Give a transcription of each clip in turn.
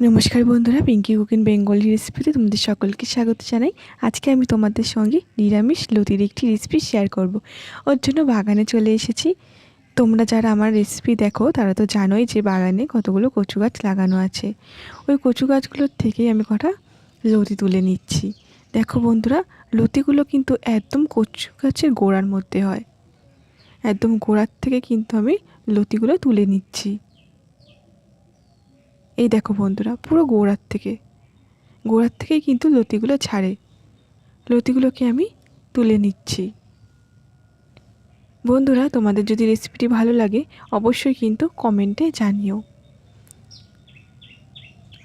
নমস্কার বন্ধুরা Pinki cooking Bengali রেসিপিতে তোমাদের সকলকে স্বাগত জানাই। আজকে আমি তোমাদের সঙ্গে নিরামিষ লতির একটি রেসিপি শেয়ার করব। ওর জন্য বাগানে চলে এসেছি। তোমরা যারা আমার রেসিপি দেখো, তারা তো জানোই যে বাগানে কতগুলো কচু গাছ লাগানো আছে। ওই কচু গাছগুলোর থেকেই আমি কটা লতি তুলে নিচ্ছি। দেখো বন্ধুরা, লতিগুলো কিন্তু একদম কচু গাছের গোড়ার মধ্যে হয়। একদম গোড়ার থেকে কিন্তু আমি লতিগুলো তুলে নিচ্ছি। এই দেখো বন্ধুরা, পুরো গোড়ার থেকে, গোড়ার থেকেই কিন্তু লতিগুলো ছাড়ে। লতিগুলোকে আমি তুলে নিচ্ছি। বন্ধুরা, তোমাদের যদি রেসিপিটি ভালো লাগে, অবশ্যই কিন্তু কমেন্টে জানিও।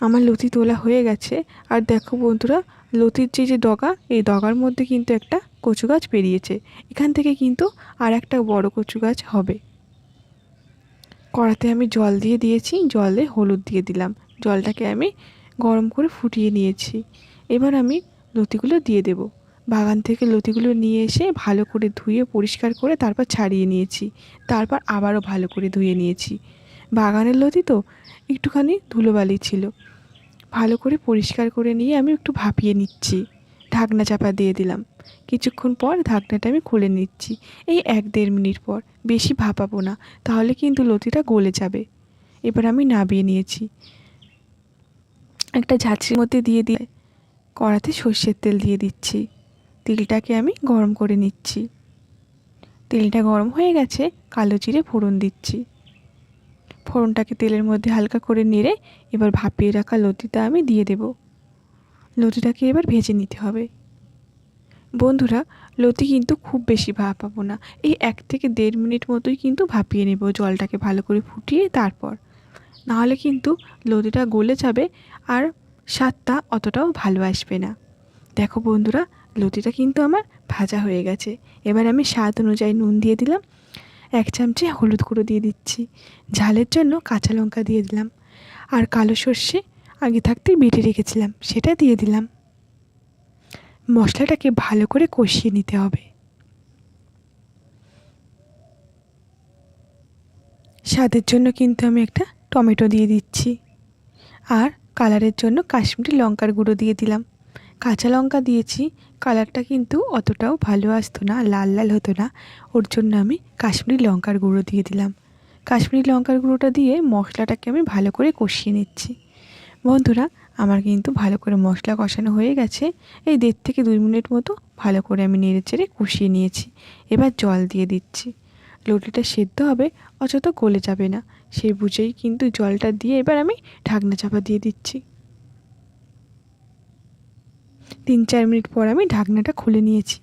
আমার লতি তোলা হয়ে গেছে। আর দেখো বন্ধুরা, লতির যে যে ডগা, এই ডগার মধ্যে কিন্তু একটা কচু গাছ বেরিয়েছে। এখান থেকে কিন্তু আর একটা বড় কচু গাছ হবে। কড়াতে আমি জল দিয়ে দিয়েছি, জলে হলুদ দিয়ে দিলাম। জলটাকে আমি গরম করে ফুটিয়ে নিয়েছি। এবার আমি লতিগুলো দিয়ে দেব। বাগান থেকে লতিগুলো নিয়ে এসে ভালো করে ধুয়ে পরিষ্কার করে তারপর ছাড়িয়ে নিয়েছি। তারপর আবারও ভালো করে ধুয়ে নিয়েছি। বাগানের লতি তো একটুখানি ধুলোবালি ছিল। ভালো করে পরিষ্কার করে নিয়ে আমি একটু ভাপিয়ে নিচ্ছি। ঢাকনা চাপা দিয়ে দিলাম। কিছুক্ষণ পর ঢাকনাটা আমি খুলে নিচ্ছি। এই এক দেড় মিনিট পর। বেশি ভাপাবো না, তাহলে কিন্তু লতিটা গলে যাবে। এবার আমি নাবিয়ে নিয়েছি। একটা ঝাঁচির মধ্যে দিয়ে দিয়ে কড়াতে সর্ষের তেল দিয়ে দিচ্ছি। তেলটাকে আমি গরম করে নিচ্ছি। তেলটা গরম হয়ে গেছে, কালো জিরে ফোড়ন দিচ্ছি। ফোড়নটাকে তেলের মধ্যে হালকা করে নেড়ে এবার ভাপিয়ে রাখা লতিটা আমি দিয়ে দেব। লতিটাকে এবার ভেজে নিতে হবে। বন্ধুরা, লতি কিন্তু খুব বেশি ভাপাবো না। এই এক থেকে দেড় মিনিট মতোই কিন্তু ভাপিয়ে নেব জলটাকে ভালো করে ফুটিয়ে তারপর। নাহলে কিন্তু লতিটা গলে যাবে আর স্বাদটা অতটাও ভালো আসবে না। দেখো বন্ধুরা, লতিটা কিন্তু আমার ভাজা হয়ে গেছে। এবার আমি স্বাদ অনুযায়ী নুন দিয়ে দিলাম। এক চামচে হলুদ গুঁড়ো দিয়ে দিচ্ছি। ঝালের জন্য কাঁচা লঙ্কা দিয়ে দিলাম। আর কালো সর্ষে আগে থাকতেই বেটে রেখেছিলাম, সেটা দিয়ে দিলাম। মশলাটাকে ভালো করে কষিয়ে নিতে হবে। স্বাদের জন্য কিন্তু আমি একটা টমেটো দিয়ে দিচ্ছি। আর কালারের জন্য কাশ্মীরি লঙ্কার গুঁড়ো দিয়ে দিলাম। কাঁচা লঙ্কা দিয়েছি, কালারটা কিন্তু অতটাও ভালো আসতো না, লাল লাল হতো না। ওর জন্য আমি কাশ্মীরি লঙ্কার গুঁড়ো দিয়ে দিলাম। কাশ্মীরি লঙ্কার গুঁড়োটা দিয়ে মশলাটাকে আমি ভালো করে কষিয়ে নিচ্ছি। বন্ধুরা আমার কিন্তু ভালো করে মশলা কষানো হয়ে গেছে। এই দেড় থেকে দুই মিনিট মতো ভালো করে আমি নেড়ে চেড়ে কষিয়ে নিয়েছি। এবার জল দিয়ে দিচ্ছি। লুটিটা সেদ্ধ হবে, অযথা গলে যাবে না। সেই বুঝেই কিন্তু জলটা দিয়ে এবার আমি ঢাকনা চাপা দিয়ে দিচ্ছি। তিন চার মিনিট পর আমি ঢাকনাটা খুলে নিয়েছি।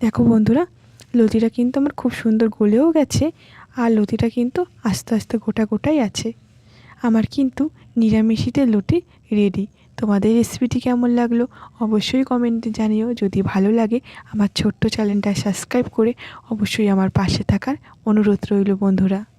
দেখো বন্ধুরা, লতিটা কিন্তু আমার খুব সুন্দর গলেও গেছে, আর লতিটা কিন্তু আস্তে আস্তে গোটা গোটাই আছে। আমার কিন্তু নিরামিষিতে লুটি রেডি তোমাদের রেসিপিটি কেমন লাগল? অবশ্যই কমেন্টে জানিও। যদি ভালো লাগে, আমার ছোট্ট চ্যানেলটা সাবস্ক্রাইব করে অবশ্যই আমার পাশে থাকার অনুরোধ রইল বন্ধুরা।